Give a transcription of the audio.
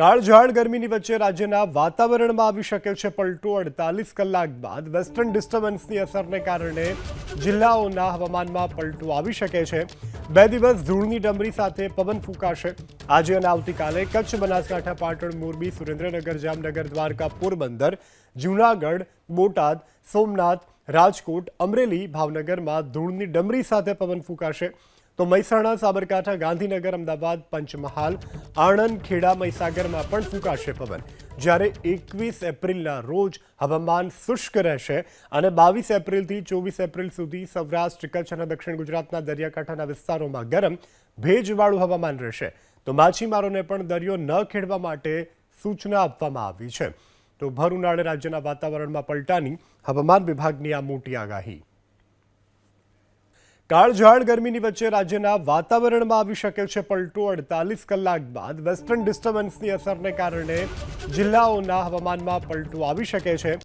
કાળઝાળ ગરમીની વચ્ચે રાજ્યના વાતાવરણમાં આવી શકે છે પલટો અડતાલીસ કલાક બાદ વેસ્ટર્ન ડિસ્ટર્બન્સની અસરને કારણે જિલ્લાઓના હવામાનમાં પલટો આવી શકે છે. બે દિવસ ધૂળની ડમરી સાથે પવન ફૂંકાશે. આજે અને આવતીકાલે કચ્છ, બનાસકાંઠા, પાટણ, મોરબી, સુરેન્દ્રનગર, જામનગર, દ્વારકા, પોરબંદર, જૂનાગઢ, બોટાદ, સોમનાથ, રાજકોટ, અમરેલી, ભાવનગરમાં ધૂળની ડમરી સાથે પવન ફૂંકાશે. તો મહેસાણા, સાબરકાંઠા, ગાંધીનગર, અમદાવાદ, પંચમહાલ, આણંદ, ખેડા, મહીસાગરમાં પણ ફૂંકાશે પવન. જ્યારે એકવીસ એપ્રિલના રોજ હવામાન શુષ્ક રહેશે અને બાવીસ એપ્રિલથી ચોવીસ એપ્રિલ સુધી સૌરાષ્ટ્ર, કચ્છ અને દક્ષિણ ગુજરાતના દરિયાકાંઠાના વિસ્તારોમાં ગરમ, ભેજવાળું હવામાન રહેશે. તો માછીમારોને પણ દરિયો ન ખેડવા માટે સૂચના આપવામાં આવી છે. તો ભર ઉનાળે રાજ્યના વાતાવરણમાં પલટાની હવામાન વિભાગની આ મોટી આગાહી. કાળઝાળ ગરમીની વચ્ચે રાજ્યના વાતાવરણમાં આવી શકે છે પલટો અડતાલીસ કલાક બાદ વેસ્ટર્ન ડિસ્ટર્બન્સની અસરને કારણે જિલ્લાઓના હવામાનમાં પલટો આવી શકે છે.